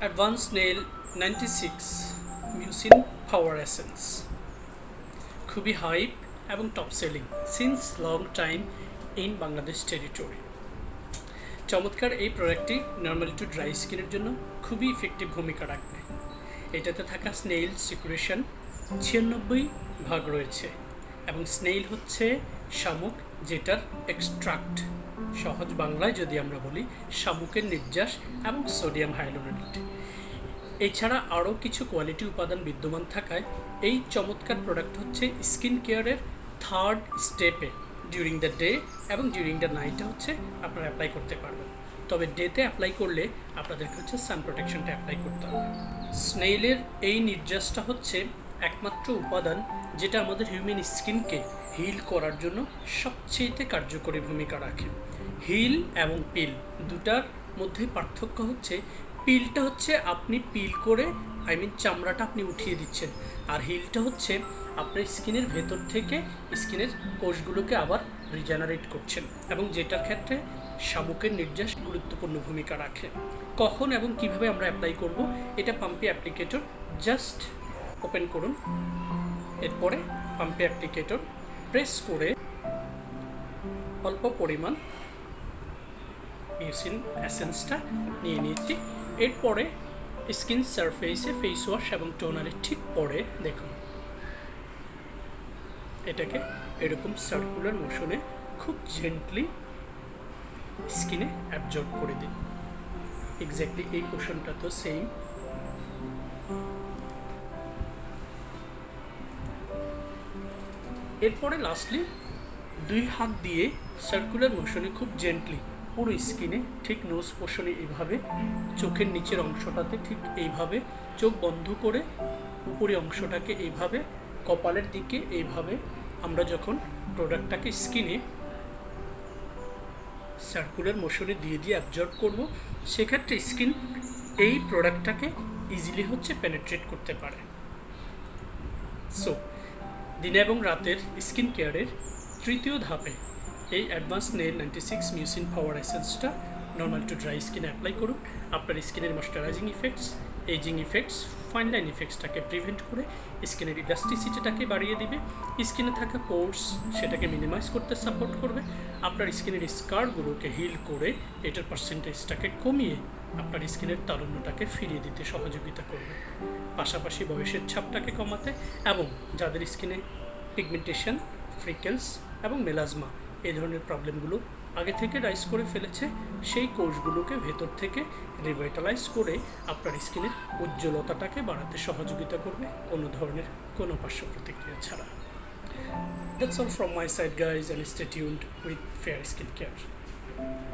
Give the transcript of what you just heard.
Snail ninety six mucin power essence খুবই hype এবং top selling since long time in Bangladesh territory চমৎকার এই প্রোডাক্টটি নর্মালি টু ড্রাই স্কিনের জন্য খুবই ইফেক্টিভ ভূমিকা রাখবে। এটাতে থাকা স্নেইল সিকুরেশন ছিয়ানব্বই ভাগ রয়েছে এবং স্নেইল হচ্ছে শামুক, যেটার এক্সট্রাক্ট সহজ বাংলায় যদি আমরা বলি, শামুকের নির্যাস এবং সোডিয়াম হাইলোনেট এছাড়া আরও কিছু কোয়ালিটি উপাদান বিদ্যমান থাকায়, এই চমৎকার প্রোডাক্ট হচ্ছে স্কিন কেয়ারের থার্ড স্টেপে ডিউরিং দ্য ডে এবং ডিউরিং দ্য নাইটে হচ্ছে আপনারা অ্যাপ্লাই করতে পারবেন। তবে ডেতে অ্যাপ্লাই করলে আপনাদেরকে হচ্ছে সান প্রোটেকশনটা অ্যাপ্লাই করতে হবে। স্নেইলের এই নির্যাসটা হচ্ছে একমাত্র উপাদান যেটা আমাদের হিউম্যান স্কিনকে হিল করার জন্য সবচেয়েতে কার্যকরী ভূমিকা রাখে। হিল এবং পিল দুটার মধ্যে পার্থক্য হচ্ছে পিলটা হচ্ছে আপনি পিল করে আই মিন চামড়াটা আপনি উঠিয়ে দিচ্ছেন। আর হিলটা হচ্ছে আপনার স্কিনের ভেতর থেকে স্কিনের কোষগুলোকে আবার রিজেনারেট করছেন এবং যেটার ক্ষেত্রে শামুকের নির্যাস গুরুত্বপূর্ণ ভূমিকা রাখে। কখন এবং কীভাবে আমরা অ্যাপ্লাই করব, এটা পাম্পি অ্যাপ্লিকেটর জাস্ট ওপেন করুন। এরপরে পাম্পে অ্যাপ্লিকেটর প্রেস করে অল্প পরিমাণ মিউসিন অ্যাসেন্সটা নিয়ে নিয়েছি এরপরে স্কিন সারফেসে ফেস ওয়াশ এবং টোনারের ঠিক পরে দেখুন। এটাকে এরকম সার্কুলার মোশনে খুব জেন্টলি স্কিনে অ্যাবজর্ব করে দিন। এক্স্যাক্টলি এই পোর্শনটা তো সেম এরপরে লাস্টলি দুই হাত দিয়ে সার্কুলার মোশনে খুব জেন্টলি পুরো স্কিনে ঠিক নোজ পোর্শনে এইভাবে চোখের নিচের অংশটাতে ঠিক এইভাবে, চোখ বন্ধ করে উপরে অংশটাকে এইভাবে, কপালের দিকে এইভাবে, আমরা যখন প্রোডাক্টটাকে স্কিনে সার্কুলার মোশনে দিয়ে দিয়ে অ্যাবজর্ব করব, সেক্ষেত্রে স্কিন এই প্রোডাক্টটাকে ইজিলি হচ্ছে পেনেট্রেট করতে পারে। সো দিনে এবং রাতের স্কিন কেয়ারের তৃতীয় ধাপে এই advance snail ninety six mucin power এসেন্সটা normal to dry স্কিনে অ্যাপ্লাই করুন। আপনার স্কিনের moisturising effects ageing effects fine line ইফেক্টসটাকে prevent করে স্কিনের ইলাস্টিসিটিটাকে বাড়িয়ে দিবে। স্কিনে থাকা পোর্স সেটাকে মিনিমাইজ করতে সাপোর্ট করবে। আপনার স্কিনের স্কারগুলোকে হিল করে এটার পার্সেন্টেজটাকে কমিয়ে আপনার স্কিনের তারুণ্যটাকে ফিরিয়ে দিতে সহযোগিতা করবে। পাশাপাশি বয়সের ছাপটাকে কমাতে এবং যাদের স্কিনে পিগমেন্টেশন ফ্রিকেলস এবং মেলাজমা এই ধরনের প্রবলেমগুলো আগে থেকে রাইজ করে ফেলেছে, সেই কোষগুলোকে ভেতর থেকে রিভাইটালাইজ করে আপনার স্কিনের উজ্জ্বলতাটাকে বাড়াতে সহযোগিতা করবে কোনো ধরনের কোনো পার্শ্ব প্রতিক্রিয়া ছাড়া that's all from my side guys and tuned with Fair Skin Care.